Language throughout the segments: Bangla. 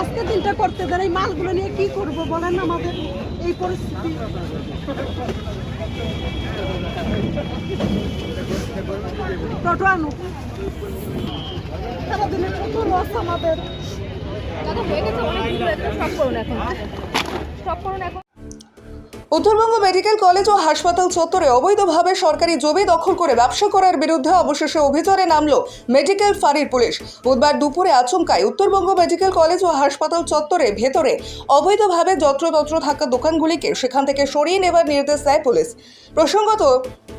আজকে দিনটা করতে দেন, এই মালগুলো নিয়ে কি করব বলেন আমাদের এই পরিস্থিতি। টোটো আনো সারাদিনে কত লস আমাদের। হয়ে গেছে অনেক করুন এখন। করুন এখন। উত্তরবঙ্গ মেডিকেল কলেজ ও হাসপাতাল চত্বরে অবৈধভাবে সরকারি জমি দখল করে ব্যবসা করার বিরুদ্ধে অবশেষে অভিযানে নামল মেডিকেল ফাঁড়ির পুলিশ। বুধবার দুপুরে আচমকায় উত্তরবঙ্গ মেডিকেল কলেজ ও হাসপাতাল চত্বরে ভেতরে অবৈধভাবে যত্রতত্র থাকা দোকানগুলিকে সেখান থেকে সরিয়ে নেবার নির্দেশ দেয় পুলিশ। প্রসঙ্গত,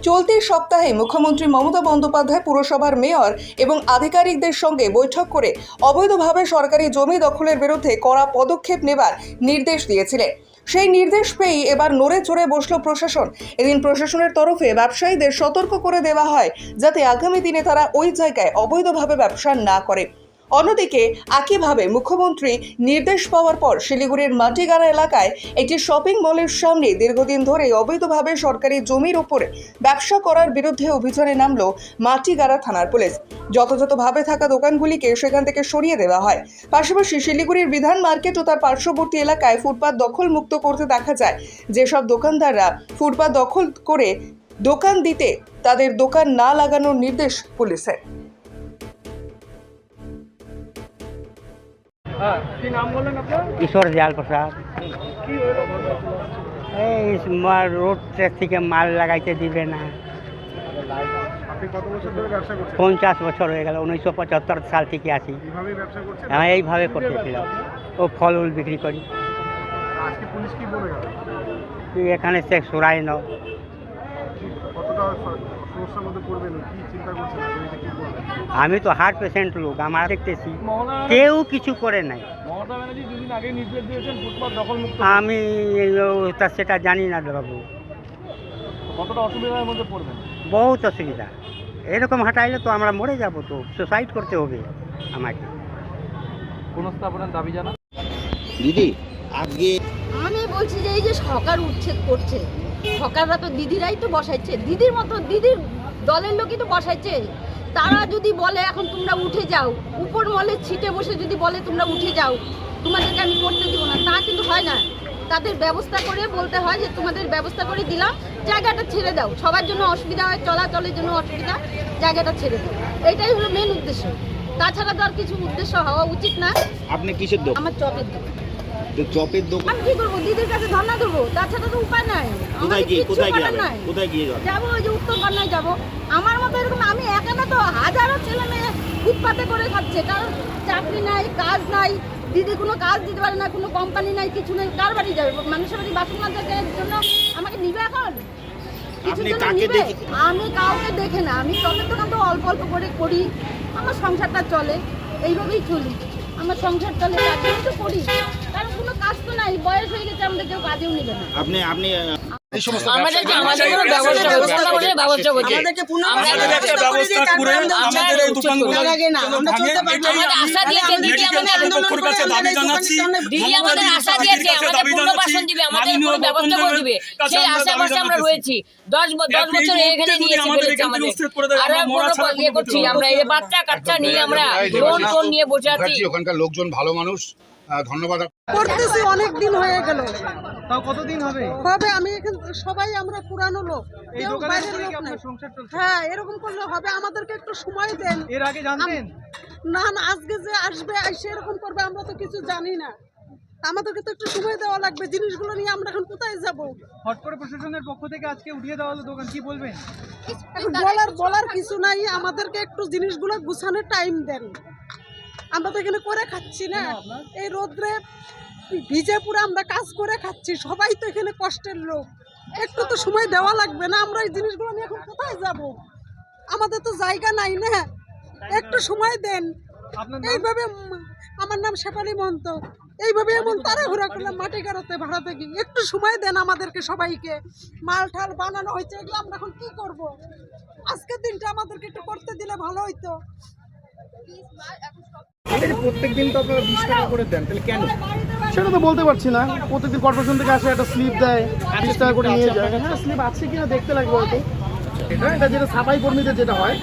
চলতি সপ্তাহে মুখ্যমন্ত্রী মমতা বন্দ্যোপাধ্যায়, পুরসভার মেয়র এবং আধিকারিকদের সঙ্গে বৈঠক করে অবৈধভাবে সরকারি জমি দখলের বিরুদ্ধে কড়া পদক্ষেপ নেবার নির্দেশ দিয়েছিলেন। সেই নির্দেশ পেয়েই এবার নড়ে চড়ে বসল প্রশাসন। এদিন প্রশাসনের তরফে ব্যবসায়ীদের সতর্ক করে দেওয়া হয়, যাতে আগামী দিনে তারা ওই জায়গায় অবৈধভাবে ব্যবসা না করে। অন্যদিকে একইভাবে মুখ্যমন্ত্রী নির্দেশ পাওয়ার পর শিলিগুড়ির মাটিগাড়া এলাকায় একটি শপিং মলের সামনে দীর্ঘদিন ধরে অবৈধভাবে সরকারি জমির উপরে ব্যবসা করার বিরুদ্ধে অভিযানে নামল মাটিগাড়া থানার পুলিশ। যথাযথভাবে থাকা দোকানগুলিকে সেখান থেকে সরিয়ে দেওয়া হয়। পাশাপাশি শিলিগুড়ির বিধান মার্কেট ও তার পার্শ্ববর্তী এলাকায় ফুটপাত দখল মুক্ত করতে দেখা যায়। যেসব দোকানদাররা ফুটপাত দখল করে দোকান দিতে তাদের দোকান না লাগানোর নির্দেশ পুলিশের। কিশোর দয়াল প্রসাদ? এই রোড থেকে মাল লাগাইতে দিবে না। পঞ্চাশ বছর হয়ে গেল উনিশশো পঁচাত্তর সাল থেকে আছি। হ্যাঁ এইভাবে করতেছিলাম ও ফল উল বিক্রি করি। এখানে সে সুরাই ন আমি তো হার্ট পেশেন্ট লোক আমার দেখতেছি। কেউ কিছু করে নাই। মমতা ব্যানার্জি দুদিন আগে নির্দেশ দিয়েছেন ফুটপাত দখল মুক্ত আমি তা সেটা জানি না বাবু। বহুত অসুবিধা। এরকম হাঁটাইলে তো আমরা মরে যাব তো সুসাইড করতে হবে আমাকে। পুনঃস্থাপনের দাবি জানান দিদি আজকে আমি বলছি যে এই যে সরকার উচ্ছেদ করছে সরকাররা তো দিদিরাই তো বসাইছে দিদির মতো দিদির দলের লোকই তো বসাইছে। তারা যদি বলে এখন তোমরা উঠে যাও। উপর মলে ছিটে বসে যদি বলে তোমরা উঠে যাও। তোমাদেরকে আমি করতে দিব না। তা কিন্তু হয় না। তাদের ব্যবস্থা করে বলতে হয় যে তোমাদের ব্যবস্থা করে দিলাম। জায়গাটা ছেড়ে দাও। সবার জন্য অসুবিধা হয় চলাচলের জন্য অসুবিধা। জায়গাটা ছেড়ে দাও। এটাই হলো মেন উদ্দেশ্য। তাছাড়া তো আর কিছু উদ্দেশ্য হওয়া উচিত না। আপনি কিসের দোকান? আমার চপের দোকান। চপের দোকান আমি কি করব? দিদির কাছে ধর্ণা দেবো তাছাড়া তো উপায় নাই। কোথায় গিয়ে কোথায় গিয়ে। কোথায় গিয়ে যাবেন? যাব ওই যে উত্তর কন্যায় যাব। আমার মতো এরকম আমি একা না তো হাজারো ছেলে মেয়ে ফুটপাতে করে খাচ্ছে। কারণ চাকরি নাই কাজ নাই। দিদি কোনো কাজ দিতে পারে না কোনো কোম্পানি নাই কিছু নেই। কার বাড়ি যাবে? মানুষের বাড়ি বাসন মাজার জন্য আমাকে নিবে এখন? আমি কাউকে দেখে না। আমি চলের দোকান তো অল্প অল্প করে করি। আমার সংসারটা চলে। এইভাবেই চলি। আমার সংসার চলে। তো করি। কারণ কোনো কাজ তো নাই বয়স হয়ে গেছে আমাদের কেউ কাজেও নিবে না। আপনি আপনি আমরা লোকজন ভালো মানুষ ধন্যবাদ করতেছি অনেক দিন হয়ে গেল। তাও কতদিন হবে? হবে আমি এখান সবাই আমরা পুরানো লোক। এই কেউ বাইরের লোক আপনার সংসার চলছে? হ্যাঁ এরকম করলে হবে। আমাদেরকে একটু সময় দেন। এর আগে জানতেন? না না আজকে যে আসবে এসে এরকম করবে আমরা তো কিছু জানি না। আমাদেরকে তো একটু সময় দেওয়া লাগবে। জিনিসগুলো নিয়ে আমরা এখন কোথায় যাব? হট করে প্রশাসনের পক্ষ থেকে আজকে উঠিয়ে দেওয়া হলো দোকান কি বলবেন? বলার বলার কিছু নাই। আমাদেরকে একটু জিনিসগুলো গুছানোর টাইম দেন। আমরা তো এখানে করে খাচ্ছি না। এই রোদ্রে ভিজে পুরো আমরা কাজ করে খাচ্ছি। সবাই তো এখানে কষ্টের লোক। একটু তো সময় দেওয়া লাগবে না। আমরা এই জিনিসগুলো নিয়ে এখন কোথায় যাব? আমাদের তো জায়গা নাই না। একটু সময় দেন। এইভাবে আমার নাম শেফালি মন্ত এইভাবে এমন তাড়াহুড়া করলাম মাটি গাড়াতে ভাড়া থেকে। একটু সময় দেন আমাদেরকে সবাইকে। মাল ঠাল বানানো হয়েছে এগুলো আমরা এখন কি করব? আজকের দিনটা আমাদেরকে একটু করতে দিলে ভালো হইতো। প্রত্যেক দিন তো আপনারা বিশ টাকা করে দেন তাহলে কেন? সেটা তো বলতে পারছি না। প্রত্যেকদিন কর্পোরেশন থেকে আসে একটা স্লিপ দেয় তিরিশ টাকা করে নিয়ে যায়। হ্যাঁ স্লিপ আছে কিনা দেখতে লাগবে হয়তো। এটা এটা যেটা সাফাই কর্মীদের যেটা হয়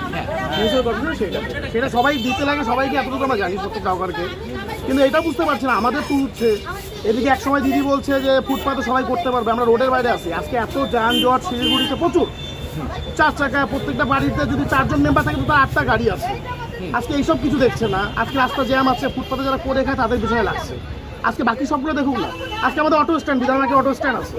কর্পোরেশন সেটা। সেটা সবাই দিতে লাগে সবাইকে এতটুকু আমরা জানি প্রত্যেক কিন্তু এটা বুঝতে পারছি না আমাদের তো উঠছে এদিকে এক সময় দিদি বলছে যে ফুটপাতে সবাই করতে পারবে আমরা রোডের বাইরে আছি। আজকে এত যানজট শিলিগুড়িতে প্রচুর। চার চাকা প্রত্যেকটা বাড়িতে যদি চারজন মেম্বার থাকে তো তার আটটা গাড়ি আছে। আজকে এইসব কিছু দেখছে না। আজকে রাস্তা জ্যাম আছে ফুটপাতে যারা করে খায় তাদের পিছনে লাগছে। আজকে বাকি সবগুলো দেখুক না। আজকে আমাদের অটো স্ট্যান্ড বিধানবাগে অটো স্ট্যান্ড আছে।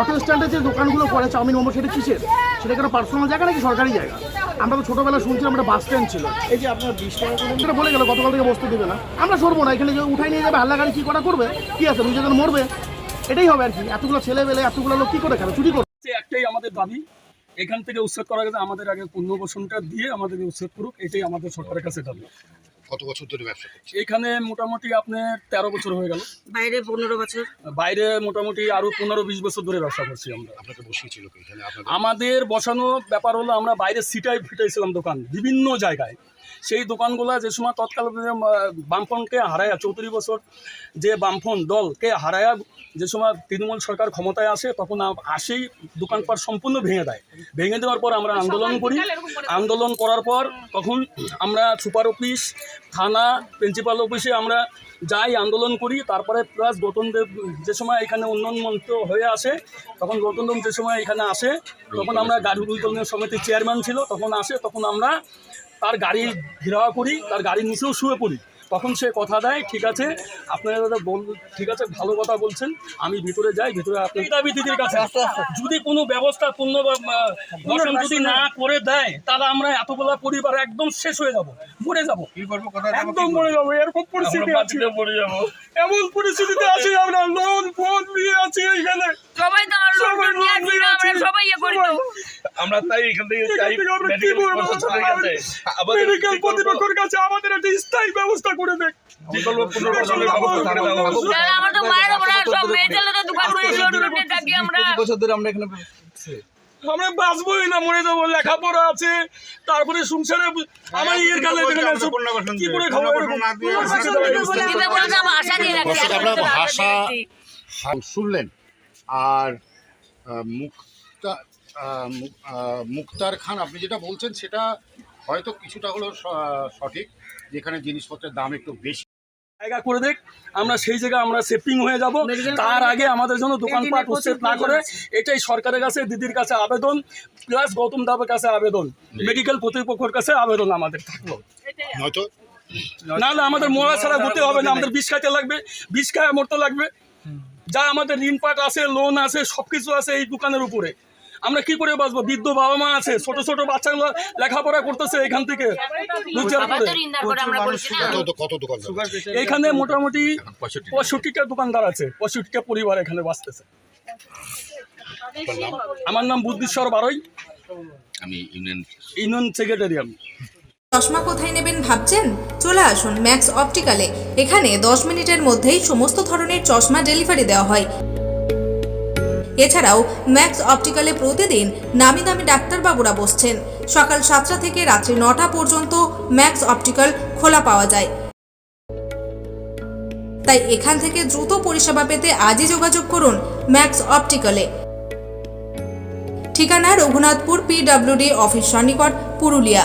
অটো স্ট্যান্ডে যে দোকানগুলো করে চাউমিন মোমো সেটা কিসের? সেটা কোনো পার্সোনাল জায়গা নাকি সরকারি জায়গা? আমরা তো ছোটোবেলা শুনছিলাম একটা বাস স্ট্যান্ড ছিল। এই যে আপনার বিশ টাকা সেটা বলে গেল গতকাল থেকে বসতে দেবে না। আমরা সরবো না এখানে যে উঠাই নিয়ে যাবে হাল্লা গাড়ি কী করা করবে? কি আছে? নিজেদের মরবে। এটাই হবে আর কি। এতগুলো ছেলে পেলে এতগুলো লোক কী করে খাবে? চুরি করবে। একটাই আমাদের দাবি এখান থেকে উচ্ছেদ করা গেছে আমাদের আগে পুনর্বাসনটা দিয়ে আমাদের উচ্ছেদ করুক এটাই আমাদের সরকারের কাছে দাবি। কত বছর ধরে ব্যবসা করছেন? এখানে মোটামুটি আপনার তেরো বছর হয়ে গেল। বাইরে পনেরো বছর। বাইরে মোটামুটি আরও পনেরো বিশ বছর ধরে ব্যবসা করছি আমরা। আপনাকে বসিয়েছিল আমাদের বসানো ব্যাপার হলো আমরা বাইরে সিটাই ফিটাইছিলাম দোকান বিভিন্ন জায়গায়। সেই দোকানগুলো যে সময় তৎকালীন বামফ্রন্টকে হারায়া চৌত্রিশ বছর যে বামফ্রন্ট দলকে হারায়া যে সময় তৃণমূল সরকার ক্ষমতায় আসে তখন আসেই দোকানপাট সম্পূর্ণ ভেঙে দেয়। ভেঙে দেওয়ার পর আমরা আন্দোলন করি। আন্দোলন করার পর তখন আমরা সুপার অফিস থানা প্রিন্সিপাল অফিসে আমরা যাই আন্দোলন করি। তারপরে প্লাস গৌতম দেব যে সময় এখানে উন্নয়ন মন্ত্র হয়ে আসে তখন গৌতম দেব যে সময় এখানে আসে তখন আমরা গাড়ি উন্নয়ন সমিতির চেয়ারম্যান ছিল তখন আসে তখন আমরা তার গাড়ি ঘেরাওয়া করি তার গাড়ির নিচেও শুয়ে পড়ি। তখন সে কথা দেয় ঠিক আছে আপনারা দাদা বল ঠিক আছে ভালো কথা বলছেন আমি ভিতরে যাই ভিতরে আপনি দাবি দিদির কাছে। যদি কোনো ব্যবস্থা পূর্ণ দর্শন যদি না করে দেয় তাহলে আমরা এতগুলা পরিবার একদম শেষ হয়ে যাব মরে যাব। একদম মরে যাব এরকম পরিস্থিতি আছে। মরে যাব। এমন পরিস্থিতিতে আছি আমরা লোন ফোন নিয়ে আছি এখানে সবাই তো আমার সবাই ইয়ে করি আমরা তাই এখান থেকে চাই মেডিকেল প্রশাসনের কাছে। মেডিকেল কর্তৃপক্ষের কাছে আমাদের একটা স্থায়ী ব্যবস্থা করে দেখ। তাহলে আমার তো মায়ের ওপর সব মেয়ে ছেলে তো দোকান করে শোরুমে থাকি আমরা। আমরা বাঁচবোই না মরে যাব লেখাপড়া আছে তারপরে সংসারে আমার ইয়ের কালে কি করে খাব ভাষা শুনলেন। আর মুক্তা মুক্তার খান আপনি যেটা বলছেন সেটা হয়তো কিছুটা হলো স- সঠিক। যেখানে জিনিসপত্রের দাম একটু বেশি। জায়গা করে দেখ আমরা সেই জায়গায় আমরা সেফটিং হয়ে যাব। তার আগে আমাদের জন্য দোকানপাট উচ্ছেদ না করে এটাই সরকারের কাছে দিদির কাছে আবেদন প্লাস গৌতম দাবের কাছে আবেদন। মেডিকেল কর্তৃপক্ষের কাছে আবেদন আমাদের থাকল। নয়তো? না না আমাদের মরা ছাড়া ঘুরতে হবে না আমাদের বিষ খাইতে লাগবে বিষ খায় মরতে লাগবে। যা আমাদের ঋণ পাট আছে লোন আছে সব কিছু আছে এই দোকানের উপরে। আমরা কি করে বাঁচবো? বৃদ্ধ বাবা মা আছে ছোট ছোট বাচ্চাগুলো লেখাপড়া করতেছে এখান থেকে। এখানে মোটামুটি পঁয়ষট্টিটা দোকানদার আছে পঁয়ষট্টিটা পরিবার এখানে বাঁচতেছে। আমার নাম বুদ্ধিশ্বর বারই। আমি ইউনিয়ন ইউনিয়ন সেক্রেটারি আমি চশমা কোথায় নেবেন ভাবছেন? চলে আসুন ম্যাক্স অপটিক্যালে। এখানে দশ মিনিটের মধ্যেই সমস্ত ধরনের চশমা ডেলিভারি দেওয়া হয়। এছাড়াও ম্যাক্স অপটিক্যালে প্রতিদিন নামি দামি ডাক্তারবাবুরা বসছেন। সকাল সাতটা থেকে রাত্রি নটা পর্যন্ত ম্যাক্স অপটিক্যাল খোলা পাওয়া যায়। তাই এখান থেকে দ্রুত পরিষেবা পেতে আজই যোগাযোগ করুন ম্যাক্স অপটিক্যালে। ঠিকানা রঘুনাথপুর পিডব্লিউডি অফিস সন্নিকট পুরুলিয়া।